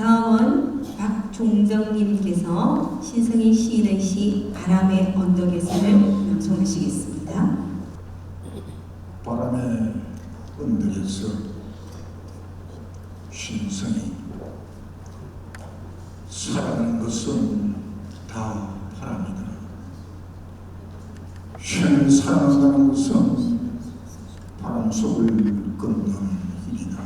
다음은 박종정님께서 신성희 시인의 시 바람의 언덕에서를 낭송하시겠습니다. 바람의 언덕에서 신성이 살아가는 것은 다 바람이다. 신을 사랑한다는 것은 바람 속을 걷는 일이다.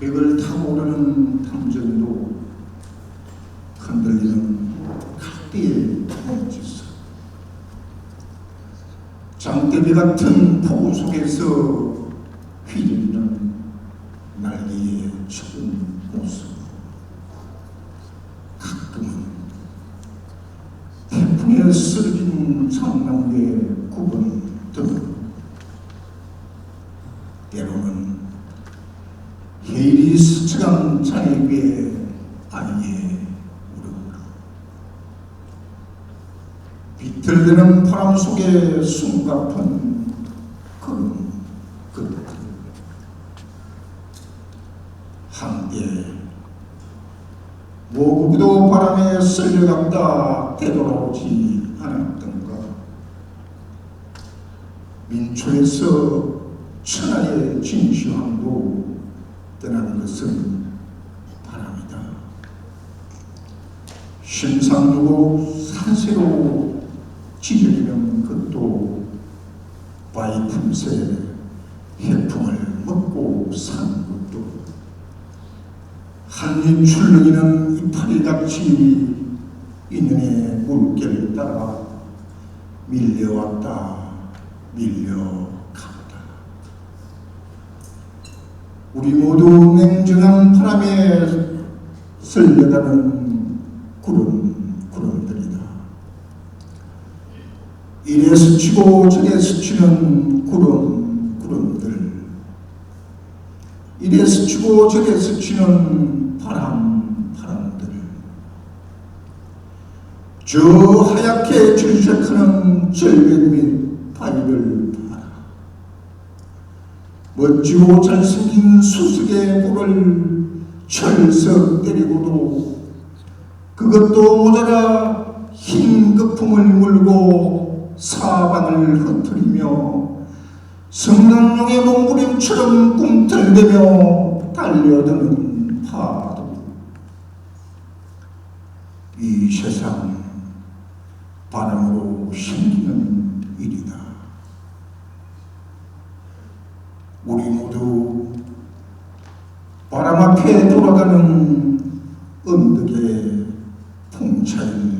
백을 타고 오르는 탐정도 흔들리는 각대의 몸짓을 장대비 같은 폭우 속에서 휘리는 날개의 좁은 모습. 가끔은 태풍에 쓰러진 상남의 굽은 등 때로는 스쳐간 자리 위에 아이의 울음으로 비틀대는 바람 속에 숨가쁜 그런 그들. 한때 모국도 바람에 쓸려갔다. 되돌아오지 않았던가 민초에서 천하의 진시황도 떠난 것은 바람이다. 심상루고 산세로 찢어지는 것도 바위 품새 해풍을 먹고 사는 것도 한입 출렁이는 이파리같이 인연의 물결을 따라 밀려왔다 밀려갔다 우리 모두 냉정한 바람에 쓸려가는 구름 구름들이다. 이래 스치고 저래 스치는 구름 구름들. 이래 스치고 저래 스치는 바람 바람들. 저 하얗게 질색하는 절벽 및 바위를 멋지고 잘생긴 수석의 볼을 철썩 때리고도 그것도 모자라 흰 거품을 물고 사방을 흩트리며 성남용의 몸부림처럼 꿈틀대며 달려드는 파도. 이 세상 바람으로 생기는 일이다 우리 모두 바람 앞에 돌아가는 언덕의 풍차일